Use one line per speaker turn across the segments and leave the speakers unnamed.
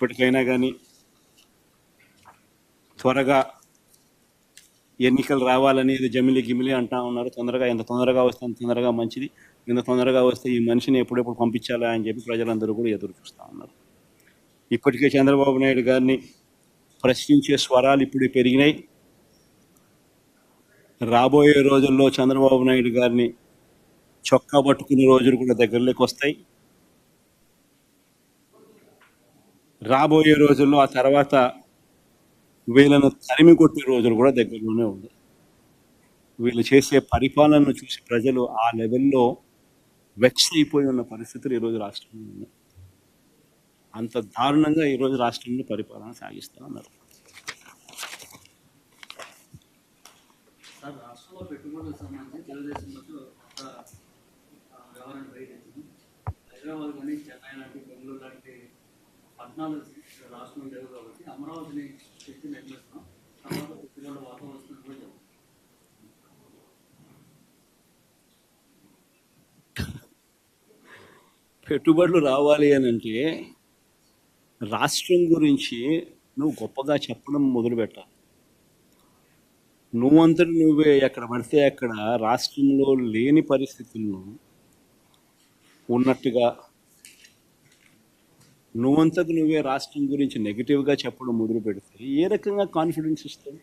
ఇప్పటికైనా కానీ త్వరగా ఎన్నికలు రావాలని ఇది జమిలి గిమిలి అంటా ఉన్నారు. తొందరగా ఎంత తొందరగా వస్తే అంత తొందరగా మంచిది. ఇంత తొందరగా వస్తే ఈ మనిషిని ఎప్పుడెప్పుడు పంపించాలా అని చెప్పి ప్రజలందరూ కూడా ఎదురు చూస్తూ ఉన్నారు. ఇప్పటికే చంద్రబాబు నాయుడు గారిని ప్రశ్నించే స్వరాలు ఇప్పుడు పెరిగినాయి. రాబోయే రోజుల్లో చంద్రబాబు నాయుడు గారిని చొక్కా పట్టుకునే రోజులు కూడా దగ్గరలోకి వస్తాయి. రాబోయే రోజుల్లో ఆ తర్వాత వీళ్ళను తరిమి కొట్టే రోజులు కూడా దగ్గరలోనే ఉంది. వీళ్ళు చేసే పరిపాలనను చూసి ప్రజలు ఆ లెవెల్లో వెక్స్ అయిపోయి ఉన్న పరిస్థితులు ఈరోజు రాష్ట్రంలో ఉన్నాయి. అంత దారుణంగా ఈరోజు రాష్ట్రంలో పరిపాలన సాగిస్తూ ఉన్నారు
సార్ రాష్ట్రంలో పెట్టుబడులకు సంబంధించి తెలుగుదేశం నుంచి ఒక ఆ, వ్యవహారం బయట వచ్చింది. హైదరాబాద్ కానీ చెన్నై లాంటి బెంగళూరు లాంటి పట్టణాలు రాష్ట్రం లేవు కాబట్టి అమరావతిని శక్తి నిర్మిస్తున్నాం తర్వాత పెట్టుబడుల వాతావరణం కూడా చెప్పారు.
పెట్టుబడులు రావాలి అని అంటే రాష్ట్రం గురించి నువ్వు గొప్పగా చెప్పడం మొదలు పెట్టాలి నువ్వంతటి నువ్వే ఎక్కడ పడితే అక్కడ రాష్ట్రంలో లేని పరిస్థితులను ఉన్నట్టుగా నువ్వంతకు నువ్వే రాష్ట్రం గురించి నెగిటివ్గా చెప్పడం మొదలు పెడితే ఏ రకంగా కాన్ఫిడెన్స్ ఇస్తావు?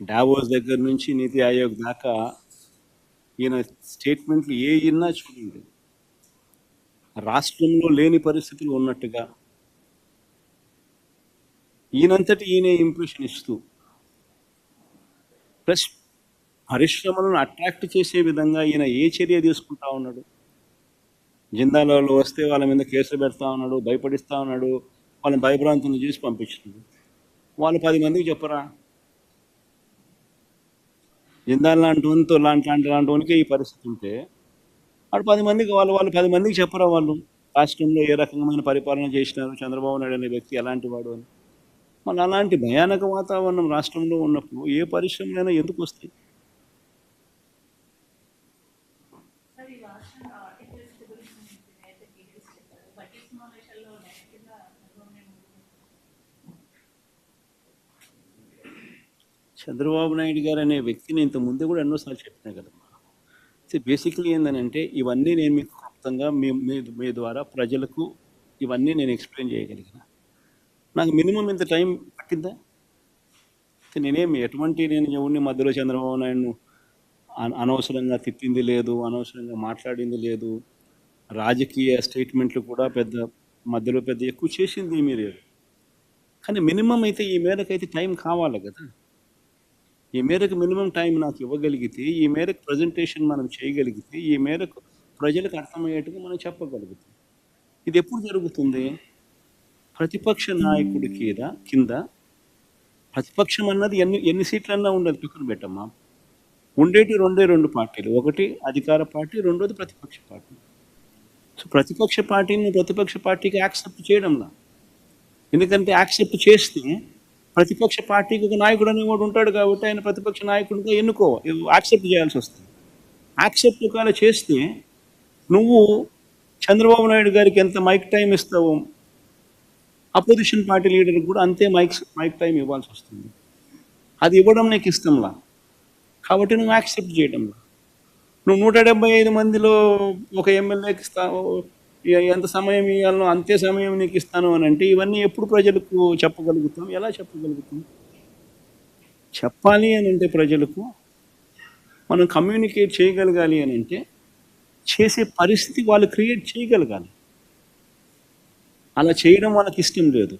డావోస్ దగ్గర నుంచి నీతి ఆయోగ్ దాకా ఈయన స్టేట్మెంట్లు ఏ ఇన్నా చూడండి. రాష్ట్రంలో లేని పరిస్థితులు ఉన్నట్టుగా ఈయనంతటి ఈయనే ఇంప్రెషన్ ఇస్తూ ప్లస్ పరిశ్రమలను అట్రాక్ట్ చేసే విధంగా ఈయన ఏ చర్య తీసుకుంటా ఉన్నాడు? జిందాలలో వస్తే వాళ్ళ మీద కేసులు పెడతా ఉన్నాడు భయపడిస్తా ఉన్నాడు వాళ్ళని భయభ్రాంతులను చేసి పంపించింది. వాళ్ళు పది మందికి చెప్పరా? జిందాల్ లాంటి వంతు లాంటి లాంటి లాంటి వానికి ఈ పరిస్థితి ఉంటే వాడు పది మందికి వాళ్ళు వాళ్ళు పది మందికి చెప్పరా వాళ్ళు? రాష్ట్రంలో ఏ రకమైన పరిపాలన చేసినారు? చంద్రబాబు నాయుడు అనే వ్యక్తి ఎలాంటి వాడు అని. మన అలాంటి భయానక వాతావరణం రాష్ట్రంలో ఉన్నప్పుడు ఏ పరిశ్రమలైనా ఎందుకు వస్తాయి
సార్ ఈ రాష్ట్రంలో ఆర్టికల్స్ గురించి మీరు అయితే డీటెయిల్స్ చెప్పారు బడ్జెట్ సమావేశాల్లో డైరెక్ట్గా నిర్ణయం
చంద్రబాబు నాయుడు గారు అనే వ్యక్తిని ఇంత ముందు కూడా ఎన్నోసార్లు చెప్పినా కదమ్మా. సో బేసిక్లీ ఏంటంటే ఇవన్నీ నేను మీకు క్లుప్తంగా మీ మీ మీ ద్వారా ప్రజలకు ఇవన్నీ నేను ఎక్స్ప్లెయిన్ చేయగలిగిన. నాకు మినిమం ఇంత టైం పట్టిందా? నేనేమి ఎటువంటి నేను ఎవరిని మధ్యలో చంద్రబాబు నాయుడును అన- అనవసరంగా తిట్టింది లేదు అనవసరంగా మాట్లాడింది లేదు. రాజకీయ స్టేట్మెంట్లు కూడా పెద్ద మధ్యలో పెద్ద ఎక్కువ చేసింది ఏమీ లేదు కానీ మినిమం అయితే ఈ మేరకు అయితే టైం కావాలి కదా. ఈ మేరకు మినిమం టైం నాకు ఇవ్వగలిగితే ఈ మేరకు ప్రజెంటేషన్ మనం చేయగలిగితే ఈ మేరకు ప్రజలకు అర్థమయ్యేట్టుగా మనం చెప్పగలుగుతాం. ఇది ఎప్పుడు జరుగుతుంది? ప్రతిపక్ష నాయకుడి కింద కింద ప్రతిపక్షం అన్నది ఎన్ని ఎన్ని సీట్లన్నా ఉండదు. పక్కన పెట్టమ్మా. ఉండేటి రెండే రెండు పార్టీలు. ఒకటి అధికార పార్టీ రెండోది ప్రతిపక్ష పార్టీ. సో ప్రతిపక్ష పార్టీని ప్రతిపక్ష పార్టీకి యాక్సెప్ట్ చేయడంలా. ఎందుకంటే యాక్సెప్ట్ చేస్తే ప్రతిపక్ష పార్టీకి ఒక నాయకుడు అనేవాడు ఉంటాడు కాబట్టి ఆయన ప్రతిపక్ష నాయకుడిగా ఎన్నుకో యాక్సెప్ట్ చేయాల్సి వస్తుంది. యాక్సెప్ట్ ఒకవేళ చేస్తే నువ్వు చంద్రబాబు నాయుడు గారికి ఎంత మైక్ టైం ఇస్తావో అపోజిషన్ పార్టీ లీడర్కి కూడా అంతే మైక్ మైక్ టైం ఇవ్వాల్సి వస్తుంది. అది ఇవ్వడం నీకు ఇష్టంలా? కాబట్టి నువ్వు యాక్సెప్ట్ చేయడంలా నువ్వు నూట డెబ్బై ఐదు మందిలో ఒక ఎమ్మెల్యేకి ఇస్తావు ఎంత సమయం ఇవ్వాలనో అంతే సమయం నీకు ఇస్తాను అని అంటే ఇవన్నీ ఎప్పుడు ప్రజలకు చెప్పగలుగుతాం? ఎలా చెప్పగలుగుతాం? చెప్పాలి అని అంటే ప్రజలకు మనం కమ్యూనికేట్ చేయగలగాలి అని అంటే చేసే పరిస్థితి వాళ్ళు క్రియేట్ చేయగలగాలి. అలా చేయడం వాళ్ళకి ఇష్టం లేదు.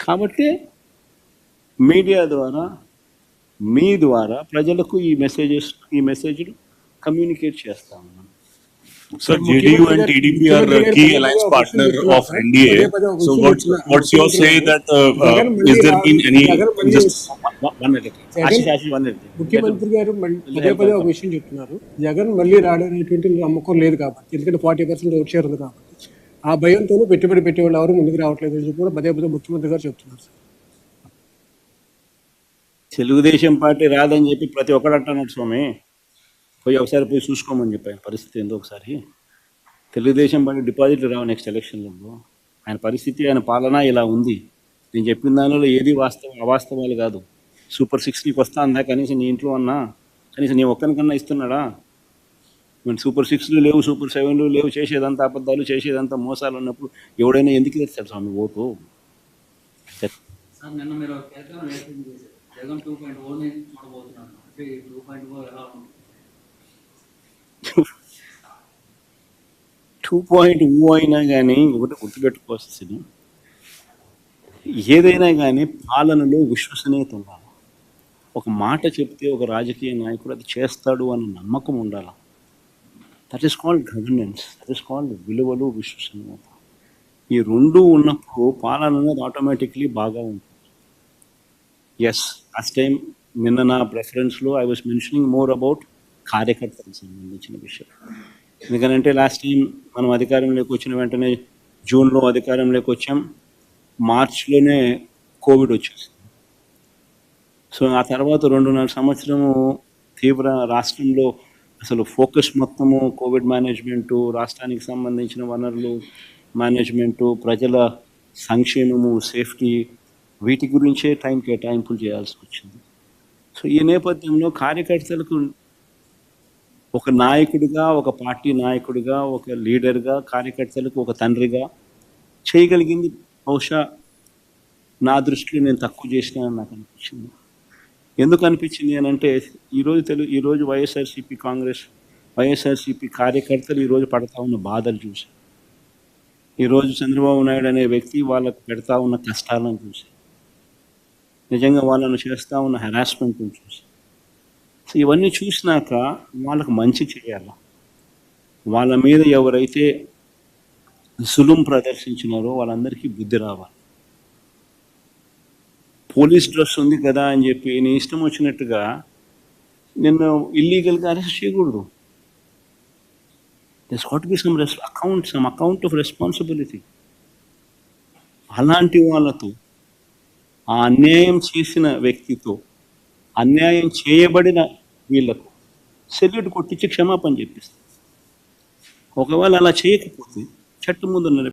కాబట్టి మీడియా ద్వారా మీ ద్వారా ప్రజలకు ఈ మెసేజెస్ ఈ మెసేజ్లు కమ్యూనికేట్ చేస్తాము.
Sir, JDU and TDP are a key alliance partner of NDA. So what's, what's your say that, uh, uh, is there been any, just,
ముఖ్యమంత్రి గారు పదే పదే ఒక విషయం చెప్తున్నారు జగన్ మళ్ళీ రాడనేటువంటి నమ్మకం లేదు కాబట్టి ఎందుకంటే ఫార్టీ పర్సెంట్ ఓట్ షేర్ ఉంది కాబట్టి ఆ భయంతోనే పెట్టుబడి పెట్టేవాళ్ళు ఎవరు ముందుకు రావట్లేదు అని చెప్పి కూడా పదే పదే ముఖ్యమంత్రి గారు చెప్తున్నారు సార్.
తెలుగుదేశం పార్టీ రాదని చెప్పి ప్రతి ఒక్కడు అంటున్నాడు స్వామి పోయి ఒకసారి పోయి చూసుకోమని చెప్పాను. పరిస్థితి ఏందో ఒకసారి. తెలుగుదేశం పార్టీ డిపాజిట్లు రావు నెక్స్ట్ ఎలక్షన్లో. ఆయన పరిస్థితి ఆయన పాలన ఇలా ఉంది. నేను చెప్పిన దానిలో ఏది వాస్తవం అవాస్తవాలు కాదు. సూపర్ సిక్స్ వస్తా అందా కనీసం నీ ఇంట్లో అన్నా కనీసం నీ ఒక్కరికన్నా ఇస్తున్నాడా? మరి సూపర్ సిక్స్లు లేవు సూపర్ సెవెన్లు లేవు చేసేదంతా అబద్ధాలు చేసేదంతా మోసాలు ఉన్నప్పుడు ఎవడైనా ఎందుకు తెస్తాడు స్వామి ఓటు?
నిన్న మీరు జగన్ టూ పాయింట్ చూడబోతున్నాను. టూ పాయింట్ ఓ ఎలా
టూ పాయింట్ ఓ అయినా కానీ ఒకటి గుర్తుపెట్టుకోవాల్సింది. ఏదైనా కానీ పాలనలో విశ్వసనీయత ఉండాలి. ఒక మాట చెప్తే ఒక రాజకీయ నాయకుడు అది చేస్తాడు అన్న నమ్మకం ఉండాలి. That is called governance that is called విలువలు విశ్వసనీయత. ఈ రెండు ఉన్నప్పుడు పాలన అనేది ఆటోమేటిక్లీ బాగా ఉంటుంది. ఎస్ లాస్ట్ టైం నిన్న నా ప్రెఫరెన్స్లో I was mentioning more about కార్యకర్తలకు సంబంధించిన విషయం. ఎందుకంటే లాస్ట్ టైం మనం అధికారంలోకి వచ్చిన వెంటనే జూన్లో అధికారంలోకి వచ్చాం. మార్చ్లోనే కోవిడ్ వచ్చేసింది. సో ఆ తర్వాత రెండున్నర సంవత్సరము తీవ్ర రాష్ట్రంలో అసలు ఫోకస్ మొత్తము కోవిడ్ మేనేజ్మెంటు రాష్ట్రానికి సంబంధించిన వనరులు మేనేజ్మెంటు ప్రజల సంక్షేమము సేఫ్టీ వీటి గురించే టైం కేటాయింపులు చేయాల్సి వచ్చింది. సో ఈ నేపథ్యంలో కార్యకర్తలకు ఒక నాయకుడిగా ఒక పార్టీ నాయకుడిగా ఒక లీడర్గా కార్యకర్తలకు ఒక తండ్రిగా చేయగలిగింది. బహుశా నా దృష్టిలో నేను తక్కువ చేసినానని నాకు అనిపించింది. ఎందుకు అనిపించింది అని అంటే ఈరోజు తెలుగు ఈరోజు వైఎస్ఆర్సీపీ కాంగ్రెస్ వైఎస్ఆర్సీపీ కార్యకర్తలు ఈరోజు పడతా ఉన్న బాధలు చూసి ఈరోజు చంద్రబాబు నాయుడు అనే వ్యక్తి వాళ్ళకు పెడతా ఉన్న కష్టాలను చూసి నిజంగా వాళ్ళను చేస్తూ ఉన్న హెరాస్మెంట్ను చూసి సో ఇవన్నీ చూసినాక వాళ్ళకు మంచి చేయాలి. వాళ్ళ మీద ఎవరైతే సులుం ప్రదర్శించినారో వాళ్ళందరికీ బుద్ధి రావాలి. పోలీస్ డ్రెస్ ఉంది కదా అని చెప్పి నీ ఇష్టం వచ్చినట్టుగా నిన్ను ఇల్లీగల్గా అరెస్ట్ చేయకూడదు. దస్ got be some రెస్ account some account of responsibility అలాంటి వాళ్ళతో ఆ అన్యాయం చేసిన వ్యక్తితో అన్యాయం చేయబడిన వీళ్ళకు సెల్యూట్ కొట్టించి క్షమాపణ చెప్పిస్తారు ఒకవేళ అలా చేయకపోతే చట్టం ముందు